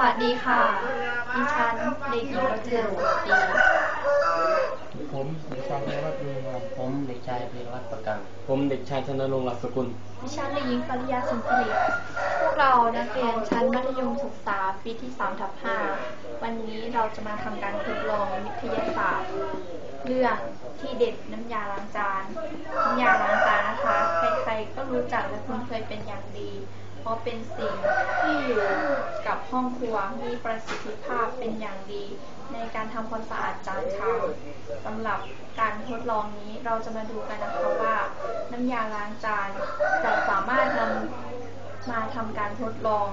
วัสดีค่ะ ดิฉันเด็กหญิงรัชนนท์ตีผมเด็กชายธนวัฒน์บุญงผมเด็กชายพีรวัตรประกัน ผมเด็กชายธนรงค์หลักสกุล ดิฉันเด็กหญิงปริยาสุนทรีพวกเรานักเรียนชั้นมัธยมศึกษาปีที่3ทับ5วันนี้เราจะมาทำการทดลองวิทยาศาสตร์ เรื่องที่เด็ดน้ำยาล้างจาน น้ำยาล้างจานนะคะ ใครๆก็รู้จักและคุ้นเคยเป็นอย่างดี เพราะเป็นสิ่งที่อยู่กับห้องครัวมีประสิทธิภาพเป็นอย่างดี ในการทำความสะอาดจานชามสำหรับการทดลองนี้เราจะมาดูกันนะคะว่า น้ำยาล้างจานจะสามารถนำมาทำการทดลอง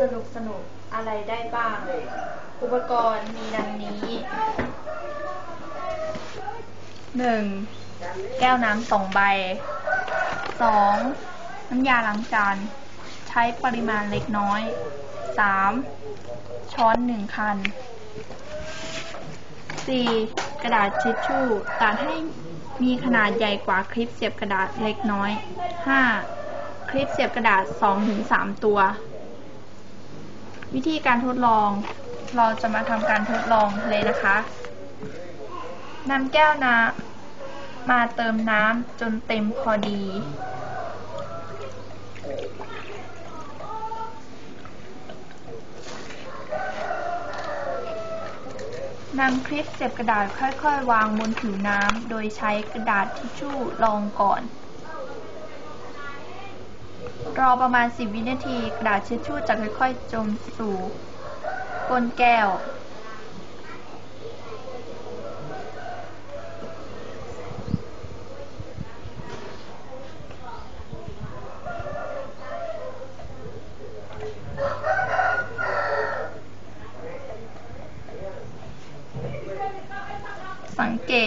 สนุกสนุกๆอะไรได้บ้าง อุปกรณ์มีดังนี้หนึ่งแก้วน้ำสองใบสองน้ำยาล้างจาน ช้ปริมาณเล็กน้อยสามช้อนหนึ่งคันสี่กระดาษทิชชู่ตัดให้มีขนาดใหญ่กว่าคลิปเสียบกระดาษเล็กน้อยห้าคลิปเสียบกระดาษสองถึงสามตัว วิธีการทดลอง เราจะมาทำการทดลองเลยนะคะนำแก้วน้ำมาเติมน้ำจนเต็มพอดี นำคลิปเสียบกระดาษค่อยๆ วางบนผิวน้ำ โดยใช้กระดาษทิชชู่รองก่อน รอประมาณ 10 วินาที กระดาษทิชชู่จะค่อยๆ จมสู่ก้นแก้ว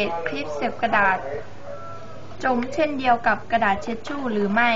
ตคลิปเสียบกระดาษ จมเช่นเดียวกับกระดาษเช็ดชู่หรือไม่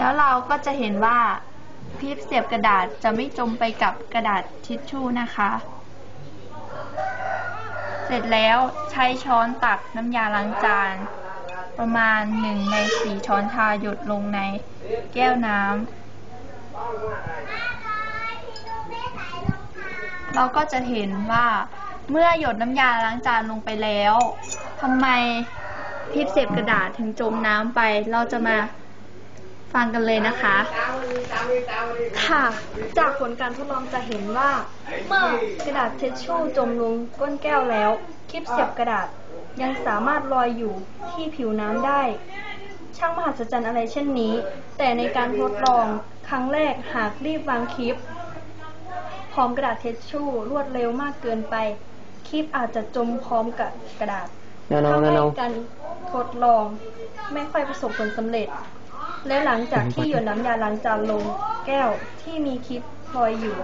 แล้วเราก็จะเห็นว่าคลิปเสียบกระดาษจะไม่จมไปกับกระดาษทิชชู่นะคะ เสร็จแล้วใช้ช้อนตักน้ำยาล้างจาน ประมาณหนึ่งในสี่ช้อนชาหยดลงในแก้วน้ำเราก็จะเห็นว่าเมื่อหยดน้ำยาล้างจานลงไปแล้วทำไมคลิปเสียบกระดาษถึงจมน้ำไป เราจะมา ฟังกันเลยนะคะ ค่ะ จากผลการทดลองจะเห็นว่า เมื่อกระดาษเช็ดชู่จมลงก้นแก้วแล้ว คลิปเสียบกระดาษยังสามารถลอยอยู่ที่ผิวน้ำได้ ช่างมหัศจรรย์อะไรเช่นนี้ แต่ในการทดลองครั้งแรกหากรีบวางคลิปพร้อมกระดาษเช็ดชู่รวดเร็วมากเกินไป คลิปอาจจะจมพร้อมกับกระดาษนาโนทำนาให้โนการทดลองไม่ค่อยประสบผลสำเร็จ และหลังจากที่หยดน้ำยาล้างจานลงแก้วที่มีคลิปลอยอยู่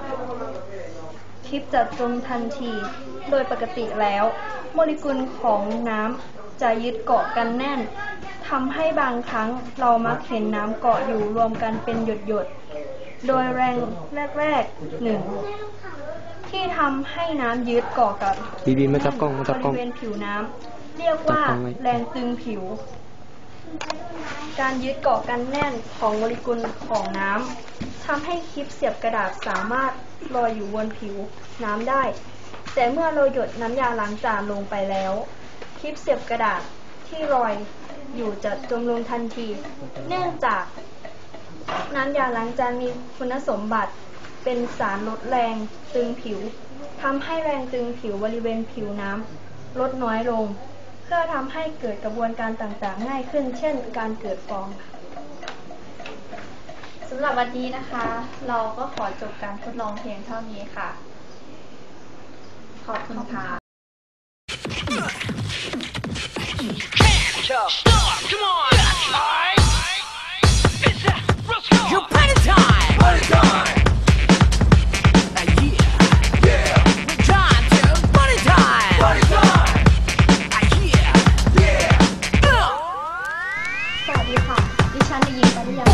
คลิปจะจมทันที โดยปกติแล้ว โมเลกุลของน้ำจะยึดเกาะกันแน่นทำให้บางครั้งเรามักเห็นน้ำเกาะอยู่รวมกันเป็นหยดๆโดยแรงแรกๆหนึ่งที่ทำให้น้ำยึดเกาะกับบีบีมาจับกล้องมาจับกล้องบริเวณผิวน้ำเรียกว่าจับกล้องไว้แรงตึงผิว การยึดเกาะกันแน่นของโมเลกุลของน้ำทำให้คลิปเสียบกระดาษสามารถลอยอยู่บนผิวน้ำได้ แต่เมื่อเราหยดน้ำยาล้างจานลงไปแล้ว คลิปเสียบกระดาษที่ลอยอยู่จะจมลงทันที เนื่องจาก น้ำยาล้างจานมีคุณสมบัติเป็นสารลดแรงตึงผิวทำให้แรงตึงผิวบริเวณผิวน้ำลดน้อยลง เพื่อทำให้เกิดกระบวนการต่างๆ ง่ายขึ้น เช่น การเกิดฟองค่ะสำหรับวันนี้นะคะ เราก็ขอจบการทดลองเพียงเท่านี้ค่ะ ขอบคุณค่ะ Stop! Come on! ดีค่ะ ดิฉันนายหญิงปริยัง